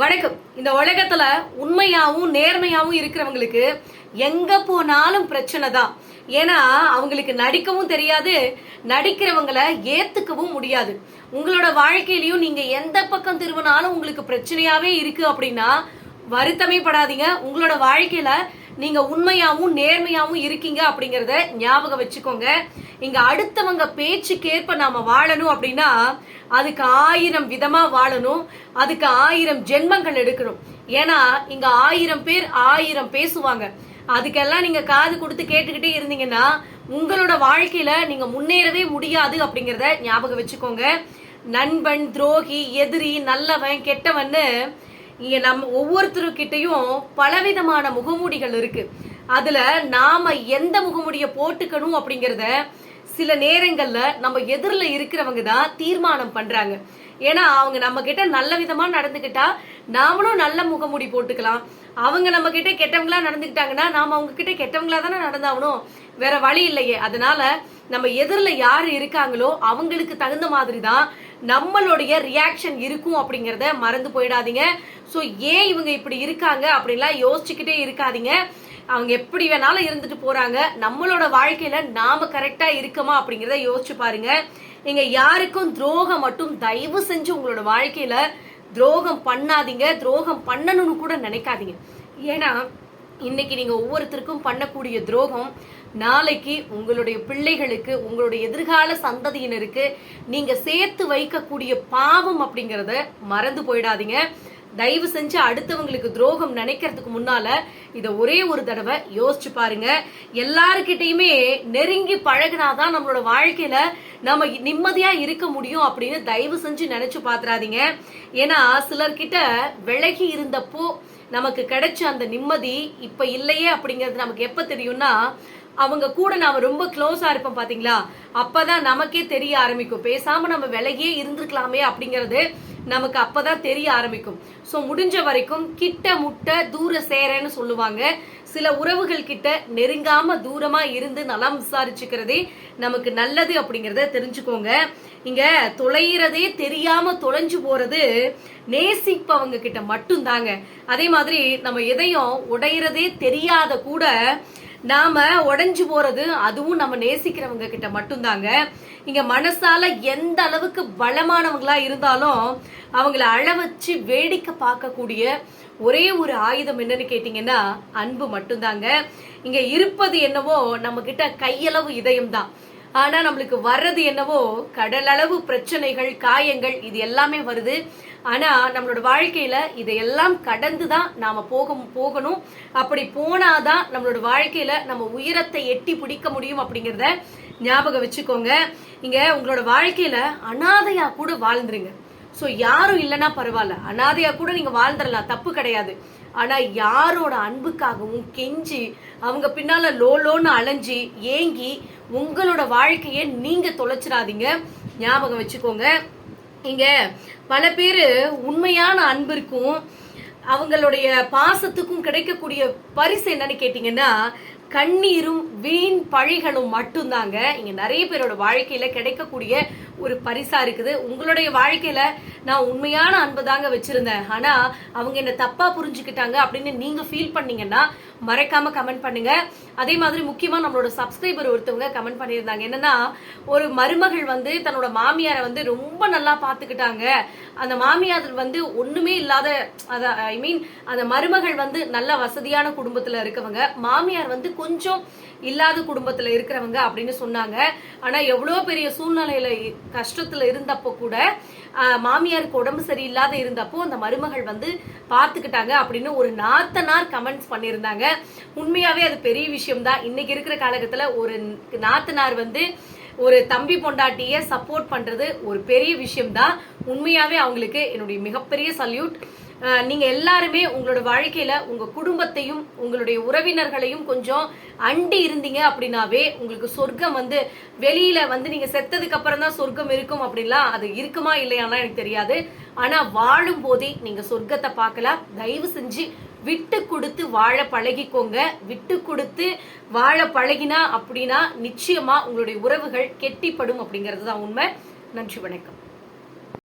வணக்கம். இந்த உலகத்துல உண்மையாவும் நேர்மையாவும் இருக்கிறவங்களுக்கு எங்க போனாலும் பிரச்சனை தான். ஏன்னா அவங்களுக்கு நடிக்கவும் தெரியாது நடிக்கிறவங்கள ஏத்துக்கவும் முடியாது. உங்களோட வாழ்க்கையிலயும் நீங்க எந்த பக்கம் திரும்பினாலும் உங்களுக்கு பிரச்சனையாவே இருக்கு அப்படின்னா வருத்தமே படாதீங்க. உங்களோட வாழ்க்கையில நீங்க உண்மையாவும் நேர்மையாவும் இருக்கீங்க அப்படிங்கறத ஞாபகம் வச்சுக்கோங்க. இங்க அடுத்தவங்க பேச்சுக்கேற்ப நாம வாழணும் அப்படின்னா அதுக்கு ஆயிரம் விதமா வாழணும். அதுக்கு ஆயிரம் ஜென்மங்கள் எடுக்கணும். ஏன்னா இங்க ஆயிரம் பேர் ஆயிரம் பேசுவாங்க. அதுக்கெல்லாம் நீங்க காது கொடுத்து கேட்டுக்கிட்டே இருந்தீங்கன்னா உங்களோட வாழ்க்கையில நீங்க முன்னேறவே முடியாது அப்படிங்கறத ஞாபகம் வச்சுக்கோங்க. நண்பன் துரோகி எதிரி நல்லவன் கெட்டவன்னு இங்க நம்ம ஒவ்வொருத்தருக்கிட்டையும் பலவிதமான முகமூடிகள் இருக்கு. அதுல நாம எந்த முகமூடிய போட்டுக்கணும் அப்படிங்கறத சில நேரங்கள்ல நம்ம எதிரில இருக்கிறவங்க தான் தீர்மானம் பண்றாங்க. ஏன்னா அவங்க நம்ம கிட்ட நல்ல விதமா நடந்துகிட்டா நாமளும் நல்ல முகமூடி போட்டுக்கலாம். அவங்க நம்ம கிட்ட கெட்டவங்களா நடந்துக்கிட்டாங்கன்னா நாம அவங்க கிட்ட கெட்டவங்களா தானே நடந்தாகணும். வேற வழி இல்லையே. அதனால நம்ம எதிரில் யார் இருக்காங்களோ அவங்களுக்கு தகுந்த மாதிரி தான் நம்மளுடைய ரியாக்ஷன் இருக்கும் அப்படிங்கிறத மறந்து போயிடாதீங்க. ஸோ ஏன் இவங்க இப்படி இருக்காங்க அப்படின்லாம் யோசிச்சுக்கிட்டே இருக்காதீங்க. அவங்க எப்படி வேணாலும் இருந்துட்டு போறாங்க. நம்மளோட வாழ்க்கையில நாம கரெக்டா இருக்கமா அப்படிங்கிறத யோசிச்சு பாருங்க. நீங்க யாருக்கும் துரோகம் மட்டும் தயவு செஞ்சு உங்களோட வாழ்க்கையில துரோகம் பண்ணாதீங்க. துரோகம் பண்ணணும்னு கூட நினைக்காதீங்க. ஏன்னா இன்னைக்கு நீங்க ஒவ்வொருத்தருக்கும் பண்ணக்கூடிய துரோகம் நாளைக்கு உங்களுடைய பிள்ளைகளுக்கு உங்களுடைய எதிர்கால சந்ததியினருக்கு நீங்க சேர்த்து வைக்கக்கூடிய பாவம் அப்படிங்கறத மறந்து போயிடாதீங்க. தயவு செஞ்சு அடுத்தவங்களுக்கு துரோகம் நினைக்கிறதுக்கு முன்னால இத ஒரே ஒரு தடவை யோசிச்சு பாருங்க. எல்லாருக்கிட்டையுமே நெருங்கி பழகினாதான் நம்மளோட வாழ்க்கையில நம்ம நிம்மதியா இருக்க முடியும் அப்படின்னு தயவு செஞ்சு நினைச்சு பாத்துறாதீங்க. ஏன்னா சிலர்கிட்ட விலகி இருந்தப்போ நமக்கு கிடைச்ச அந்த நிம்மதி இப்ப இல்லையே அப்படிங்கிறது நமக்கு எப்ப தெரியும்னா அவங்க கூட நாம ரொம்ப க்ளோஸா இருப்போம் பாத்தீங்களா? அப்பதான் நமக்கே தெரிய ஆரம்பிக்கும். பேசாம நம்ம விலகியே இருந்திருக்கலாமே அப்படிங்கறது நமக்கு அப்பதான் தெரிய ஆரம்பிக்கும். சோ முடிஞ்ச வரைக்கும் கிட்ட முட்ட தூர சேரன்னு சொல்லுவாங்க. சில உறவுகள் கிட்ட நெருங்காம தூரமா இருந்து நலம் விசாரிச்சுக்கிறதே நமக்கு நல்லது அப்படிங்கறத தெரிஞ்சுக்கோங்க. இங்க தொலைகிறதே தெரியாம தொலைஞ்சு போறது நேசிப்பவங்க கிட்ட மட்டும்தாங்க. அதே மாதிரி நம்ம எதையும் உடையிறதே தெரியாத கூட நாம உடஞ்சு போறது அதுவும் நம்ம நேசிக்கிறவங்க கிட்ட மட்டும்தாங்க. இங்க மனசால எந்த அளவுக்கு பலமானவங்களா இருந்தாலும் அவங்கள அழ வச்சு வேடிக்கை பார்க்கக்கூடிய ஒரே ஒரு ஆயுதம் என்னன்னு கேட்டீங்கன்னா அன்பு மட்டும்தாங்க. இங்க இருப்பது என்னவோ நம்ம கிட்ட கையளவு இதயம் தான் ஆனா நம்மளுக்கு வர்றது என்னவோ கடலளவு பிரச்சனைகள் காயங்கள் இது எல்லாமே வருது. ஆனா நம்மளோட வாழ்க்கையில இதையெல்லாம் கடந்து தான் நாம போக போகணும். அப்படி போனாதான் நம்மளோட வாழ்க்கையில நம்ம உயரத்தை எட்டி பிடிக்க முடியும் அப்படிங்கறத ஞாபகம் வச்சுக்கோங்க. இங்க உங்களோட வாழ்க்கையில அனாதையா கூட வாழ்ந்துருங்க. ஸோ யாரும் இல்லைன்னா பரவாயில்ல. அனாதையாக கூட நீங்கள் வாழ்ந்துடலாம். தப்பு கிடையாது. ஆனால் யாரோட அன்புக்காகவும் கெஞ்சி அவங்க பின்னால் லோ லோன்னு அலைஞ்சி ஏங்கி உங்களோட வாழ்க்கையை நீங்கள் தொலைச்சிடாதீங்க. ஞாபகம் வச்சுக்கோங்க. இங்கே பல பேர் உண்மையான அன்பிற்கும் அவங்களுடைய பாசத்துக்கும் கிடைக்கக்கூடிய பரிசு என்னன்னு கேட்டிங்கன்னா கண்ணீரும் வீண் பழிகளும் மட்டும்தாங்க. இங்கே நிறைய பேரோட வாழ்க்கையில் கிடைக்கக்கூடிய ஒரு பரிசா இருக்குது. உங்களுடைய வாழ்க்கையில நான் உண்மையான அன்பு தாங்க வச்சிருந்தேன். ஆனா அவங்க என்ன தப்பா புரிஞ்சுக்கிட்டாங்க அப்படின்னு நீங்க ஃபீல் பண்ணீங்கன்னா மறக்காம கமெண்ட் பண்ணுங்க. அதே மாதிரி முக்கியமா நம்மளோட சப்ஸ்கிரைபர் ஒருத்தவங்க கமெண்ட் பண்ணியிருந்தாங்க. என்னன்னா ஒரு மருமகள் வந்து தன்னோட மாமியாரை வந்து ரொம்ப நல்லா பாத்துக்கிட்டாங்க அந்த மாமியார் வந்து ஒண்ணுமே இல்லாத அத ஐ மீன் அந்த மருமகள் வந்து நல்ல வசதியான குடும்பத்துல இருக்கவங்க. மாமியார் வந்து கொஞ்சம் இல்லாத குடும்பத்துல இருக்கிறவங்க அப்படின்னு சொன்னாங்க. ஆனா எவ்வளவு பெரிய சூழ்நிலையில கஷ்டத்துல இருந்தப்போ கூட மாமியாருக்கு உடம்பு சரியில்லாத இருந்தப்போ அந்த மருமகள் வந்து பார்த்துக்கிட்டாங்க அப்படின்னு ஒரு நாத்தனார் கமெண்ட்ஸ் பண்ணியிருந்தாங்க. உண்மையாவே அது பெரிய விஷயம் தான் இன்னைக்கு இருக்கிற காலகட்டத்துல ஒரு நாத்தனார் வந்து ஒரு தம்பி பொண்டாட்டிய சப்போர்ட் பண்றது ஒரு பெரிய விஷயம் தான் உண்மையாவே அவங்களுக்கு என்னுடைய மிகப்பெரிய சல்யூட் நீங்க எல்லாருமே உங்களோட வாழ்க்கையில உங்க குடும்பத்தையும் உங்களுடைய உறவினர்களையும் கொஞ்சம் அண்டி இருந்தீங்க அப்படின்னாவே உங்களுக்கு சொர்க்கம் வந்து வெளியில வந்து நீங்க செத்ததுக்கு அப்புறம் தான் சொர்க்கம் இருக்கும் அப்படின்லாம் அது இருக்குமா இல்லையானா எனக்கு தெரியாது. ஆனா வாழும் போதே நீங்க சொர்க்கத்தை பார்க்கலாம். தயவு செஞ்சு விட்டு கொடுத்து வாழ பழகிக்கோங்க. விட்டு கொடுத்து வாழ பழகினா அப்படின்னா நிச்சயமா உங்களுடைய உறவுகள் கெட்டிப்படும் அப்படிங்கிறது தான் உண்மை. நன்றி வணக்கம்.